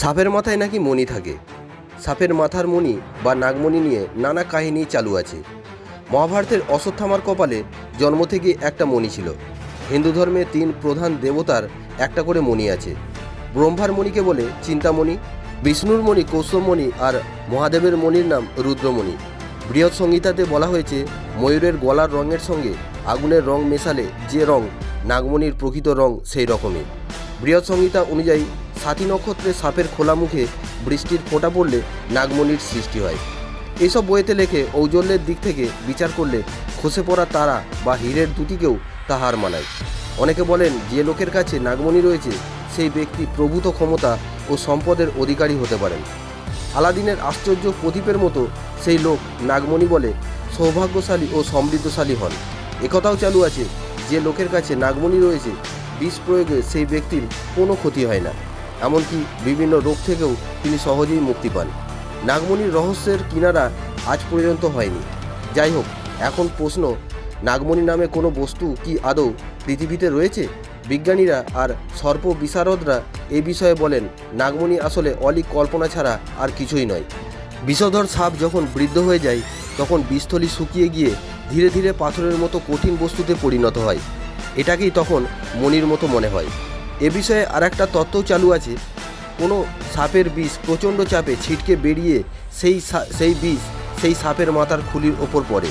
সাপের মাথায় নাকি মণি থাকে? সাপের মাথার মণি বা নাগমণি নিয়ে নানা কাহিনী চালু আছে। মহাভারতের অশ্বত্থামার কপালে জন্ম থেকে একটা মণি ছিল। হিন্দু ধর্মে তিন প্রধান দেবতার একটা করে মণি আছে। ব্রহ্মার মণিকে বলে চিন্তামণি, বিষ্ণুর মণি কৌশমণি আর মহাদেবের মণির নাম রুদ্রমণি। বৃহৎ সংহিতাতে বলা হয়েছে, ময়ূরের গলার রঙের সঙ্গে আগুনের রং মেশালে যে রং নাগমণির প্রকৃত রং সেই রকমই। বৃহৎ সংহিতা অনুযায়ী সাথী নক্ষত্রে সাপের খোলা মুখে বৃষ্টির ফোঁটা পড়লে নাগমণির সৃষ্টি হয়। এইসব বইতে লেখে ঔজ্জ্বল্যের দিক থেকে বিচার করলে খসে পড়া তারা বা হীরের দুটিকেও তাহার মানায়। অনেকে বলেন, যে লোকের কাছে নাগমণি রয়েছে, সেই ব্যক্তি প্রভূত ক্ষমতা ও সম্পদের অধিকারী হতে পারেন। আলাদিনের আশ্চর্য প্রদীপের মতো সেই লোক নাগমণি বলে সৌভাগ্যশালী ও সমৃদ্ধশালী হন। একথাও চালু আছে, যে লোকের কাছে নাগমণি রয়েছে, বিষ প্রয়োগে সেই ব্যক্তির কোনো ক্ষতি হয় না। এমনকি বিভিন্ন রোগ থেকেও তিনি সহজেই মুক্তি পান। নাগমণির রহস্যের কিনারা আজ পর্যন্ত হয়নি। যাই হোক, এখন প্রশ্ন, নাগমণি নামে কোনো বস্তু কি আদৌ পৃথিবীতে রয়েছে? বিজ্ঞানীরা আর সর্প বিশারদরা এ বিষয়ে বলেন, নাগমণি আসলে অলিক কল্পনা ছাড়া আর কিছুই নয়। বিষধর সাপ যখন বৃদ্ধ হয়ে যায়, তখন বিষথলি শুকিয়ে গিয়ে ধীরে ধীরে পাথরের মতো কঠিন বস্তুতে পরিণত হয়। এটাকেই তখন মনির মতো মনে হয়। এ বিষয়ে আর একটা তত্ত্বও চালু আছে। কোনো সাপের বিষ প্রচণ্ড চাপে ছিটকে বেরিয়ে সেই সেই বিষ সেই সাপের মাথার খুলির ওপর পড়ে।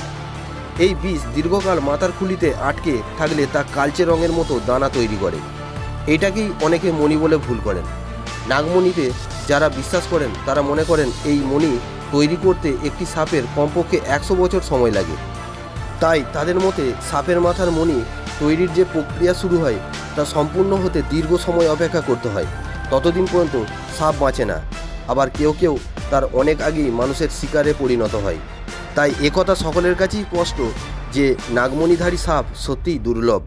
এই বিষ দীর্ঘকাল মাথার খুলিতে আটকে থাকলে তা কালচে রঙের মতো দানা তৈরি করে। এটাকেই অনেকে মণি বলে ভুল করেন। নাগমণিতে যারা বিশ্বাস করেন, তারা মনে করেন এই মণি তৈরি করতে একটি সাপের কমপক্ষে একশো বছর সময় লাগে। তাই তাদের মতে সাপের মাথার মণি তৈরির যে প্রক্রিয়া শুরু হয় তা সম্পূর্ণ হতে দীর্ঘ সময় অপেক্ষা করতে হয়। ততদিন পর্যন্ত সাপ বাঁচে না। আবার কেউ কেউ তার অনেক আগেই মানুষের শিকারে পরিণত হয়। তাই একথা সকলের কাছেই স্পষ্ট যে নাগমণিধারী সাপ সত্যিই দুর্লভ।